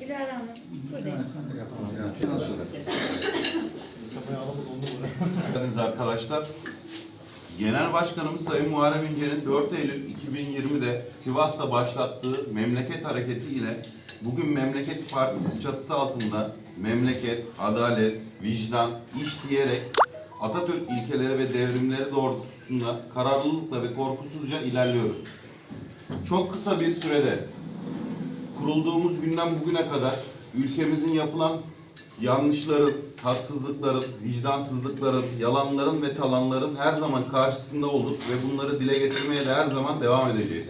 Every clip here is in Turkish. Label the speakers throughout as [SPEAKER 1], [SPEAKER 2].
[SPEAKER 1] Dilara Hanım,
[SPEAKER 2] arkadaşlar. Genel Başkanımız Sayın Muharrem İnce'nin 4 Eylül 2020'de Sivas'ta başlattığı Memleket Hareketi ile bugün Memleket Partisi çatısı altında memleket, adalet, vicdan, iş diyerek Atatürk ilkeleri ve devrimleri doğrultusunda kararlılıkla ve korkusuzca ilerliyoruz. Çok kısa bir sürede kurulduğumuz günden bugüne kadar ülkemizin yapılan yanlışların, haksızlıkların, vicdansızlıkların, yalanların ve talanların her zaman karşısında olduk ve bunları dile getirmeye de her zaman devam edeceğiz.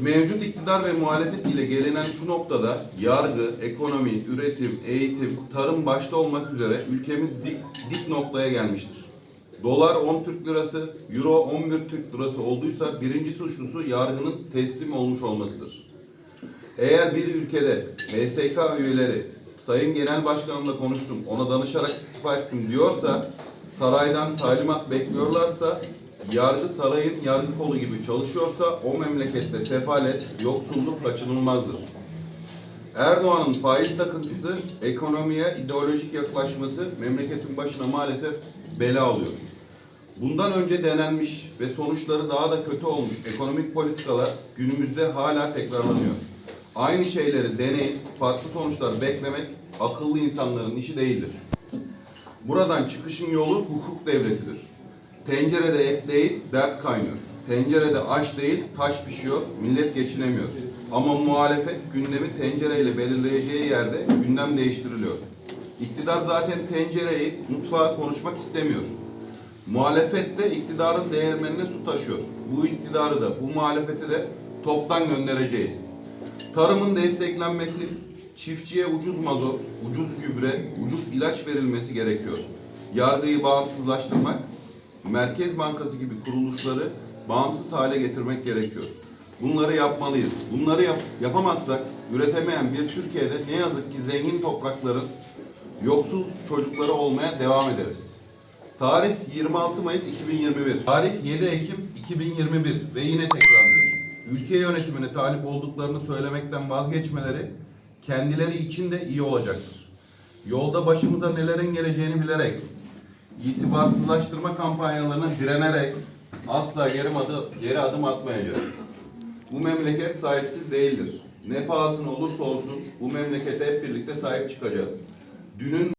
[SPEAKER 2] Mevcut iktidar ve muhalefet ile gelinen şu noktada yargı, ekonomi, üretim, eğitim, tarım başta olmak üzere ülkemiz dik, dik noktaya gelmiştir. Dolar 10 Türk lirası, Euro 11 Türk lirası olduysa birinci suçlusu yargının teslim olmuş olmasıdır. Eğer bir ülkede MSK üyeleri Sayın Genel Başkanımla konuştum, ona danışarak istifa ettim diyorsa, saraydan talimat bekliyorlarsa, yargı sarayın yargı kolu gibi çalışıyorsa o memlekette sefalet, yoksulluk kaçınılmazdır. Erdoğan'ın faiz takıntısı, ekonomiye ideolojik yaklaşması memleketin başına maalesef bela oluyor. Bundan önce denenmiş ve sonuçları daha da kötü olmuş ekonomik politikalar günümüzde hala tekrarlanıyor. Aynı şeyleri deneyip farklı sonuçlar beklemek akıllı insanların işi değildir. Buradan çıkışın yolu hukuk devletidir. Tencerede et değil, dert kaynıyor. Tencerede aş değil, taş pişiyor, millet geçinemiyor. Ama muhalefet gündemi tencereyle belirleyeceği yerde gündem değiştiriliyor. İktidar zaten tencereyi, mutfağı konuşmak istemiyor. Muhalefet de iktidarın değirmenine su taşıyor. Bu iktidarı da, bu muhalefeti de toptan göndereceğiz. Tarımın desteklenmesi, çiftçiye ucuz mazot, ucuz gübre, ucuz ilaç verilmesi gerekiyor. Yargıyı bağımsızlaştırmak, Merkez Bankası gibi kuruluşları bağımsız hale getirmek gerekiyor. Bunları yapmalıyız. Bunları yap- yapamazsak üretemeyen bir Türkiye'de ne yazık ki zengin toprakların yoksul çocukları olmaya devam ederiz. Tarih 26 Mayıs 2021. Tarih 7 Ekim 2021 ve yine tekrarlıyor. Ülke yönetimine talip olduklarını söylemekten vazgeçmeleri kendileri için de iyi olacaktır. Yolda başımıza nelerin geleceğini bilerek, itibarsızlaştırma kampanyalarına direnerek asla geri adım, geri adım atmayacağız. Bu memleket sahipsiz değildir. Ne pahasına olursa olsun bu memlekete hep birlikte sahip çıkacağız. Dünün